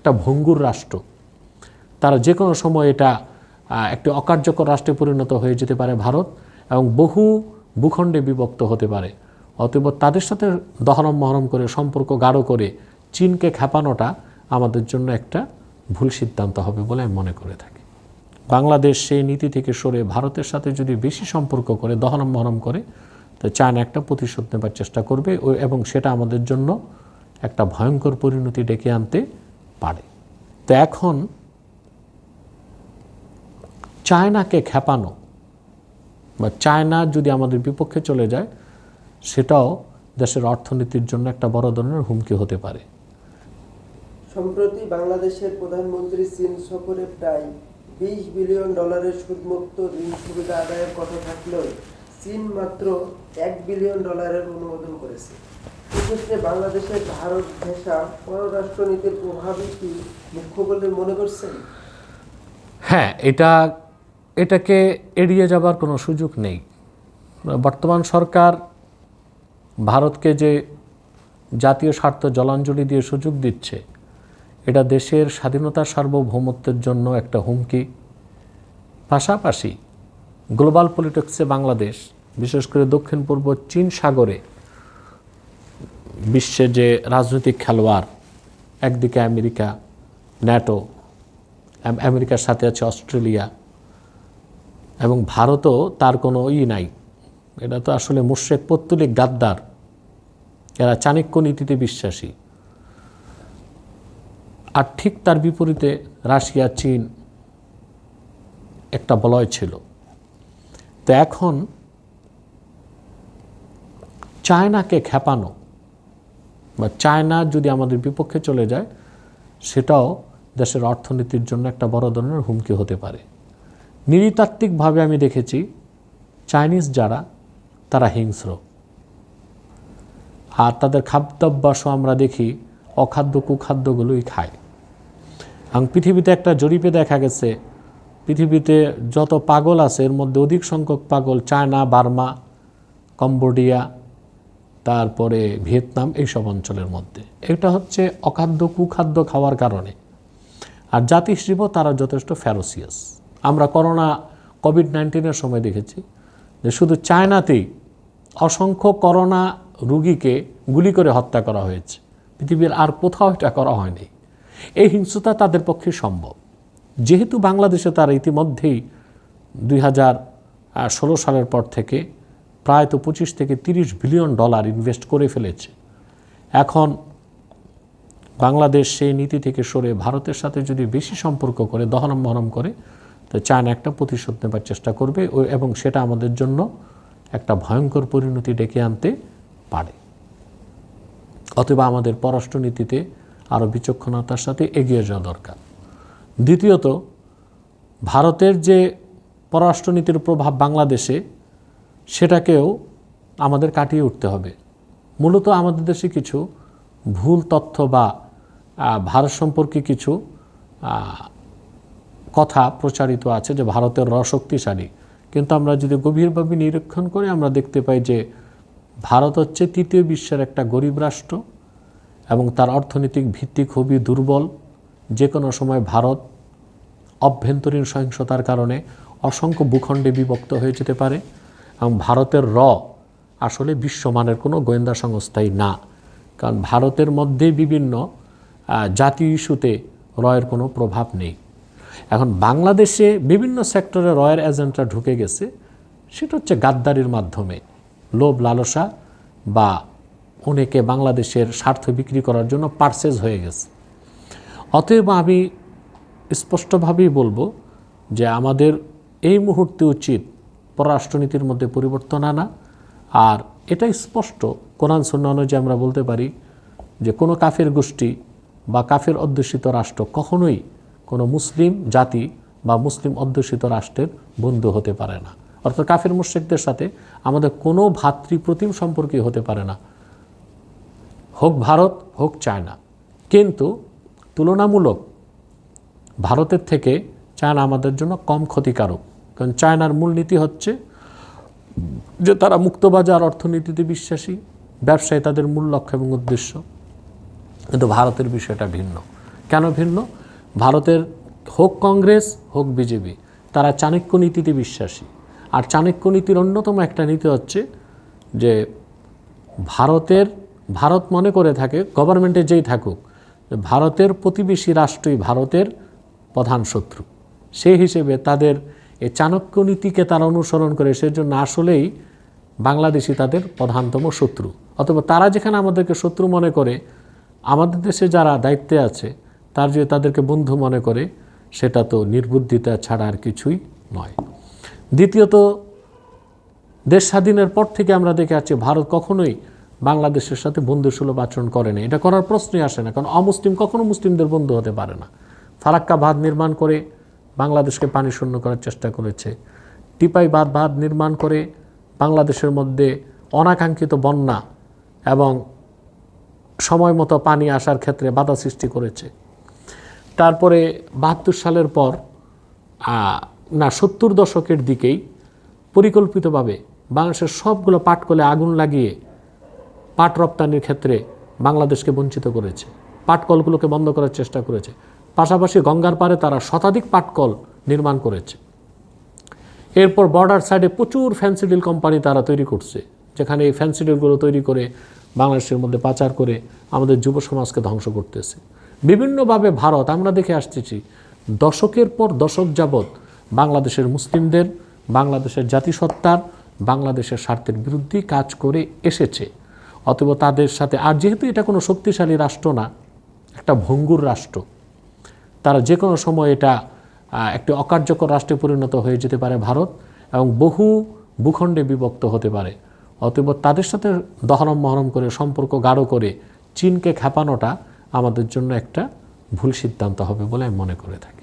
একটা ভঙ্গুর রাষ্ট্র। তারা যে কোনো সময় এটা একটি অকার্যকর রাষ্ট্রে পরিণত হয়ে যেতে পারে ভারত এবং বহু ভূখণ্ডে বিভক্ত হতে পারে। অতএব তাদের সাথে দহরম মহরম করে, সম্পর্ক গাঢ় করে, চীনকে খেপানোটা আমাদের জন্য একটা ভুল সিদ্ধান্ত হবে বলে আমি মনে করে থাকি। বাংলাদেশ সেই নীতি থেকে সরে ভারতের সাথে যদি বেশি সম্পর্ক করে, দহরম মহরম করে, তো চায়না একটা প্রতিশোধ নেবার চেষ্টা করবে এবং সেটা আমাদের জন্য একটা ভয়ঙ্কর পরিণতি ডেকে আনতে পারে। তো এখন চায়নাকে খেপানো বা চায়না যদি আমাদের বিপক্ষে চলে যায়, সেটাও দেশের অর্থনীতির জন্য একটা বড় ধরনের হুমকি হতে পারে। সম্প্রতি বাংলাদেশের প্রধানমন্ত্রী চীন সফরে প্রায় বিশ বিলিয়ন ডলারের সুদমুক্ত ঋণ সুবিধা আদায়ের কথা থাকলেও চীন মাত্র এক বিলিয়ন ডলারের অনুমোদন করেছে। এক্ষেত্রে বাংলাদেশের ভারত ঘেঁষা পররাষ্ট্রনীতির প্রভাবই কি মুখ্য বলে মনে করছেন? হ্যাঁ এটা, এটাকে এড়িয়ে যাবার কোনো সুযোগ নেই। বর্তমান সরকার ভারতকে যে জাতীয় স্বার্থ জলাঞ্জলি দিয়ে সুযোগ দিচ্ছে, এটা দেশের স্বাধীনতার সার্বভৌমত্বের জন্য একটা হুমকি। পাশাপাশি গ্লোবাল পলিটিক্সে বাংলাদেশ, বিশেষ করে দক্ষিণ পূর্ব চীন সাগরে বিশ্বে যে রাজনৈতিক খেলোয়াড়, একদিকে আমেরিকা, ন্যাটো, আম- আমেরিকার সাথে আছে অস্ট্রেলিয়া এবং ভারতও তার কোনো ই নাই। এটা তো আসলে মুশ্রেক পত্তলিক গাদ্দার। এরা চাণক্য নীতিতে বিশ্বাসী। আর ঠিক তার বিপরীতে রাশিয়া, চীন একটা বলয় ছিল। তো এখন চায়নাকে খেপানো বা চায়না যদি আমাদের বিপক্ষে চলে যায়, সেটাও দেশের অর্থনীতির জন্য একটা বড় ধরনের হুমকি হতে পারে। নৃতাত্ত্বিকভাবে আমি দেখেছি, চাইনিজ যারা, তারা হিংস্র। আর তাদের খাদ্যাভ্যাসও আমরা দেখি, অখাদ্য কুখাদ্যগুলোই খায়। এবং পৃথিবীতে একটা জরিপে দেখা গেছে, পৃথিবীতে যত পাগল আছে, এর মধ্যে অধিক সংখ্যক পাগল চায়না, বার্মা, কম্বোডিয়া তারপরে ভিয়েতনাম এইসব অঞ্চলের মধ্যে। এটা হচ্ছে অখাদ্য কুখাদ্য খাওয়ার কারণে। আর জাতি হিসেবেও তারা যথেষ্ট ফ্যারোসিয়াস আমরা করোনা কোভিড নাইন্টিনের সময় দেখেছি যে শুধু চায়নাতেই অসংখ্য করোনা রুগীকে গুলি করে হত্যা করা হয়েছে। পৃথিবীর আর কোথাও এটা করা হয়নি। এই হিংস্রতা তাদের পক্ষে সম্ভব। যেহেতু বাংলাদেশে তারা ইতিমধ্যেই দুই হাজার ষোলো সালের পর থেকে প্রায় তো পঁচিশ থেকে তিরিশ বিলিয়ন ডলার ইনভেস্ট করে ফেলেছে। এখন বাংলাদেশ সেই নীতি থেকে সরে ভারতের সাথে যদি বেশি সম্পর্ক করে, দহনম মহরম করে, তো চায়না একটা প্রতিশোধ নেবার চেষ্টা করবে এবং সেটা আমাদের জন্য একটা ভয়ঙ্কর পরিণতি ডেকে আনতে পারে। অথবা আমাদের পররাষ্ট্রনীতিতে আরও বিচক্ষণতার সাথে এগিয়ে যাওয়া দরকার। দ্বিতীয়ত, ভারতের যে পররাষ্ট্রনীতির প্রভাব বাংলাদেশে সেটাকেও আমাদের কাটিয়ে উঠতে হবে। মূলত আমাদের দেশে কিছু ভুল তথ্য বা ভারত সম্পর্কে কিছু কথা প্রচারিত আছে যে ভারতের র শক্তিশালী কিন্তু আমরা যদি গভীরভাবে নিরীক্ষণ করি আমরা দেখতে পাই যে ভারত হচ্ছে তৃতীয় বিশ্বের একটা গরিব রাষ্ট্র এবং তার অর্থনৈতিক ভিত্তি খুবই দুর্বল। যে কোনো সময় ভারত অভ্যন্তরীণ সহিংসতার কারণে অসংখ্য ভূখণ্ডে বিভক্ত হয়ে যেতে পারে। এবং ভারতের র আসলে বিশ্বমানের কোনো গোয়েন্দা সংস্থাই না। কারণ ভারতের মধ্যে বিভিন্ন জাতীয় ইস্যুতে রয়ের কোনো প্রভাব নেই। এখন বাংলাদেশে বিভিন্ন সেক্টরে রয়ের এজেন্টরা ঢুকে গেছে। সেটা হচ্ছে গাদ্দারির মাধ্যমে। লোভ, লালসা বা অনেকে বাংলাদেশের স্বার্থ বিক্রি করার জন্য পার্সেজ হয়ে গেছে। অতএব আমি স্পষ্টভাবেই বলব যে আমাদের এই মুহূর্তে উচিত পররাষ্ট্রনীতির মধ্যে পরিবর্তন আনা। আর এটা স্পষ্ট। কোরআন সন্না অনুযায়ী আমরা বলতে পারি যে কোনো কাফের গোষ্ঠী বা কাফের অধ্যুষিত রাষ্ট্র কখনোই কোনো মুসলিম জাতি বা মুসলিম অধ্যুষিত রাষ্ট্রের বন্ধু হতে পারে না। অর্থাৎ কাফের মুশ্রিকদের সাথে আমাদের কোনো ভাতৃপ্রতিম সম্পর্কই হতে পারে না। হোক ভারত, হোক চায়না। কিন্তু তুলনামূলক ভারতের থেকে চায়না আমাদের জন্য কম ক্ষতিকারক। কারণ চায়নার মূলনীতি হচ্ছে যে তারা মুক্তবাজার অর্থনীতিতে বিশ্বাসী, ব্যবসায় তাদের মূল লক্ষ্য এবং উদ্দেশ্য। কিন্তু ভারতের বিষয়টা ভিন্ন। কেন ভিন্ন? ভারতের হোক কংগ্রেস, হোক বিজেপি, তারা চাণক্য নীতিতে বিশ্বাসী। আর চাণক্য নীতির অন্যতম একটা নীতি হচ্ছে যে ভারতের, ভারত মনে করে থাকে গভর্নমেন্টে যেই থাকুক ভারতের প্রতিবেশী রাষ্ট্রই ভারতের প্রধান শত্রু। সেই হিসেবে তাদের এই চাণক্য নীতিকে তারা অনুসরণ করে, সেজন্য আসলেই বাংলাদেশি তাদের প্রধানতম শত্রু। অথবা তারা যেখানে আমাদেরকে শত্রু মনে করে, আমাদের দেশে যারা দায়িত্বে আছে, তার যে তাদেরকে বন্ধু মনে করে, সেটা তো নির্বুদ্ধিতা ছাড়া আর কিছুই নয়। দ্বিতীয়ত, দেশ স্বাধীনের পর থেকে আমরা দেখে আছি ভারত কখনোই বাংলাদেশের সাথে বন্ধুসুলভ আচরণ করে না এটা করার প্রশ্নই আসে না, কারণ অমুসলিম কখনো মুসলিমদের বন্ধু হতে পারে না। ফারাক্কা বাঁধ নির্মাণ করে বাংলাদেশকে পানি শূন্য করার চেষ্টা করেছে। টিপাই বাঁধ বাঁধ নির্মাণ করে বাংলাদেশের মধ্যে অনাকাঙ্ক্ষিত বন্যা এবং সময় মতো পানি আসার ক্ষেত্রে বাধা সৃষ্টি করেছে। তারপরে বাহাত্তর সালের পর না, সত্তর দশকের দিকেই পরিকল্পিতভাবে বাংলাদেশের সবগুলো পাটকলে আগুন লাগিয়ে পাট রপ্তানির ক্ষেত্রে বাংলাদেশকে বঞ্চিত করেছে। পাটকলগুলোকে বন্ধ করার চেষ্টা করেছে। পাশাপাশি গঙ্গার পারে তারা শতাধিক পাটকল নির্মাণ করেছে। এরপর বর্ডার সাইডে প্রচুর ফ্যান্সিডিল কোম্পানি তারা তৈরি করছে, যেখানে এই ফ্যান্সিডিলগুলো তৈরি করে বাংলাদেশের মধ্যে পাচার করে আমাদের যুব সমাজকে ধ্বংস করতেছে। বিভিন্নভাবে ভারত, আমরা দেখে আসতেছি, দশকের পর দশক যাবৎ বাংলাদেশের মুসলিমদের, বাংলাদেশের জাতিসত্তার, বাংলাদেশের স্বার্থের বিরুদ্ধেই কাজ করে এসেছে। অথবা তাদের সাথে, আর যেহেতু এটা কোনো শক্তিশালী রাষ্ট্র না, একটা ভঙ্গুর রাষ্ট্র তারা যে কোনো সময় এটা একটি অকার্যকর রাষ্ট্রে পরিণত হয়ে যেতে পারে ভারত এবং বহু ভূখণ্ডে বিভক্ত হতে পারে। অতএব তাদের সাথে দহরম মহরম করে, সম্পর্ক গাঢ় করে, চীনকে খেপানোটা আমাদের জন্য একটা ভুল সিদ্ধান্ত হবে বলে আমি মনে করে থাকি।